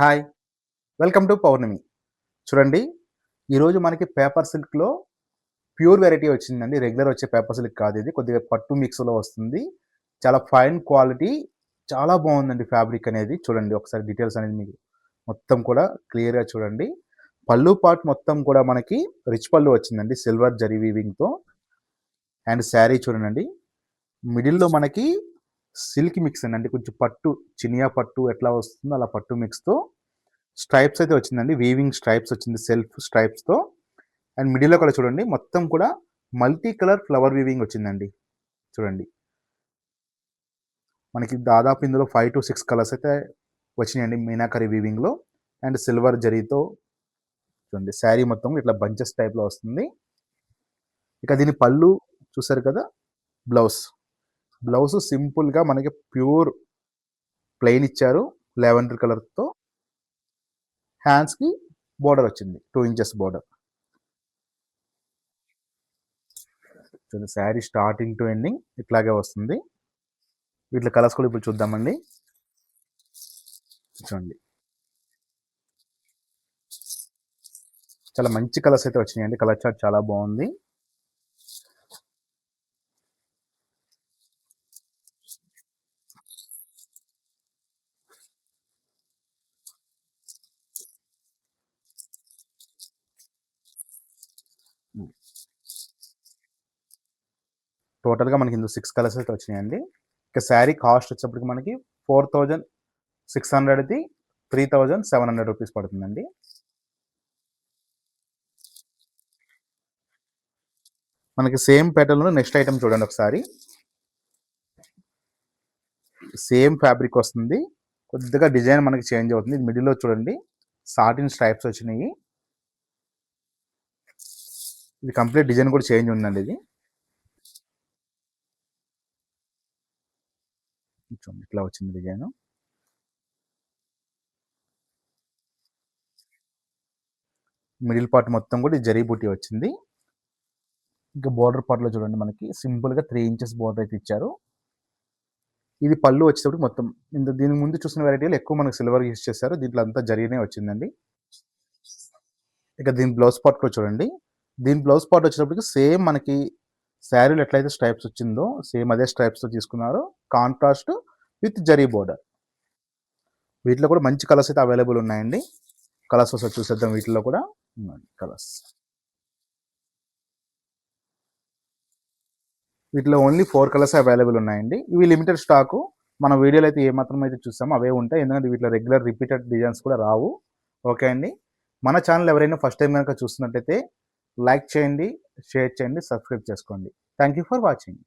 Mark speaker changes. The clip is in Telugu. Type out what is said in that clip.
Speaker 1: హాయ్. వెల్కమ్ టు పౌర్ణమి. చూడండి ఈరోజు మనకి పేపర్ సిల్క్లో ప్యూర్ వెరైటీ వచ్చిందండి. రెగ్యులర్ వచ్చే పేపర్ సిల్క్ కాదు ఇది. కొద్దిగా పట్టు మిక్స్లో వస్తుంది. చాలా ఫైన్ క్వాలిటీ చాలా బాగుందండి ఫ్యాబ్రిక్ అనేది. చూడండి ఒకసారి డీటెయిల్స్ అనేది మీకు మొత్తం కూడా క్లియర్గా చూడండి. పళ్ళు పార్ట్ మొత్తం కూడా మనకి రిచ్ పళ్ళు వచ్చిందండి. సిల్వర్ జరీ వీవింగ్తో అండ్ శారీ చూడండి. మిడిల్లో మనకి సిల్క్ మిక్స్ అండి. కొంచెం పట్టు చినియా పట్టు ఎట్లా వస్తుందో అలా పట్టు మిక్స్తో స్ట్రైప్స్ అయితే వచ్చిందండి. వీవింగ్ స్ట్రైప్స్ వచ్చింది సెల్ఫ్ స్ట్రైప్స్తో అండ్ మిడిల్లో కూడా చూడండి మొత్తం కూడా మల్టీ కలర్ ఫ్లవర్ వీవింగ్ వచ్చిందండి. చూడండి. మనకి దాదాపు ఇందులో ఫైవ్ టు సిక్స్ కలర్స్ అయితే వచ్చినాయండి మీనాకరీ వీవింగ్లో అండ్ సిల్వర్ జరీతో చూడండి శారీ మొత్తం ఇట్లా బంచెస్ టైప్లో వస్తుంది. ఇక దీని పళ్ళు చూసారు కదా బ్లౌజ్ బ్లౌజ్ సింపుల్గా మనకి ప్యూర్ ప్లెయిన్ ఇచ్చారు లెవెండర్ కలర్తో. హ్యాండ్స్కి బోర్డర్ వచ్చింది టూ ఇంచెస్ బోర్డర్. చూడండి శారీ స్టార్టింగ్ టు ఎండింగ్ ఇట్లాగే వస్తుంది. వీటిలో కలర్స్ కూడా ఇప్పుడు చూద్దామండి. చూడండి. చాలా మంచి కలర్స్ అయితే వచ్చినాయండి కలర్ చార్ట్ చాలా బాగుంది. టోటల్గా మనకి ఇందులో సిక్స్ కలర్స్ అయితే వచ్చినాయండి. ఇక శారీ కాస్ట్ వచ్చేప్పటికి మనకి four thousand six హండ్రెడ్ది three thousand seven hundred rupees పడుతుందండి. మనకి సేమ్ ప్యాటర్న్లో నెక్స్ట్ ఐటమ్ చూడండి ఒకసారి. సేమ్ ఫ్యాబ్రిక్ వస్తుంది. కొద్దిగా డిజైన్ మనకి చేంజ్ అవుతుంది. ఇది మిడిల్లో చూడండి సాటిన్ స్ట్రైప్స్ వచ్చినాయి. ఇది కంప్లీట్ డిజైన్ కూడా చేంజ్ ఉందండి ఇది. చూడండి ఇట్లా వచ్చింది డిజైన్. మిడిల్ పార్ట్ మొత్తం కూడా జరీ బూటీ వచ్చింది. ఇంకా బోర్డర్ పార్ట్లో చూడండి మనకి సింపుల్గా త్రీ ఇంచెస్ బోర్డర్ అయితే ఇచ్చారు. ఇది పళ్ళు వచ్చేటప్పుడు మొత్తం ఇంత దీని ముందు చూసిన వెరైటీలు ఎక్కువ మనకి సిల్వర్ యూస్ చేశారు. దీంట్లో అంతా జరిగినే వచ్చిందండి. ఇక దీని బ్లౌజ్ పార్ట్ కూడా చూడండి. దీని బ్లౌజ్ పార్ట్ వచ్చేటప్పటికి సేమ్ మనకి శారీలు ఎట్లయితే స్ట్రైప్స్ వచ్చిందో సేమ్ అదే స్ట్రైప్స్తో తీసుకున్నారు కాంట్రాస్ట్ విత్ జరీ బోర్డర్ వీటిలో కూడా మంచి కలర్స్ అయితే అవైలబుల్ ఉన్నాయండి. కలర్స్ ఒకసారి చూసేద్దాం వీటిలో కూడా. కలర్స్ వీటిలో ఓన్లీ ఫోర్ కలర్స్ అవైలబుల్ ఉన్నాయండి. ఇవి లిమిటెడ్ స్టాకు మన వీడియోలో అయితే ఏమాత్రం అయితే చూసాము అవే ఉంటాయి. ఎందుకంటే వీటిలో రెగ్యులర్ రిపీటెడ్ డిజైన్స్ కూడా రావు. ఓకే అండి. మన ఛానల్ ఎవరైనా ఫస్ట్ టైం కనుక చూస్తున్నట్టయితే లైక్ చేయండి. షేర్ చేయండి సబ్స్క్రైబ్ చేసుకోండి. Thank you for watching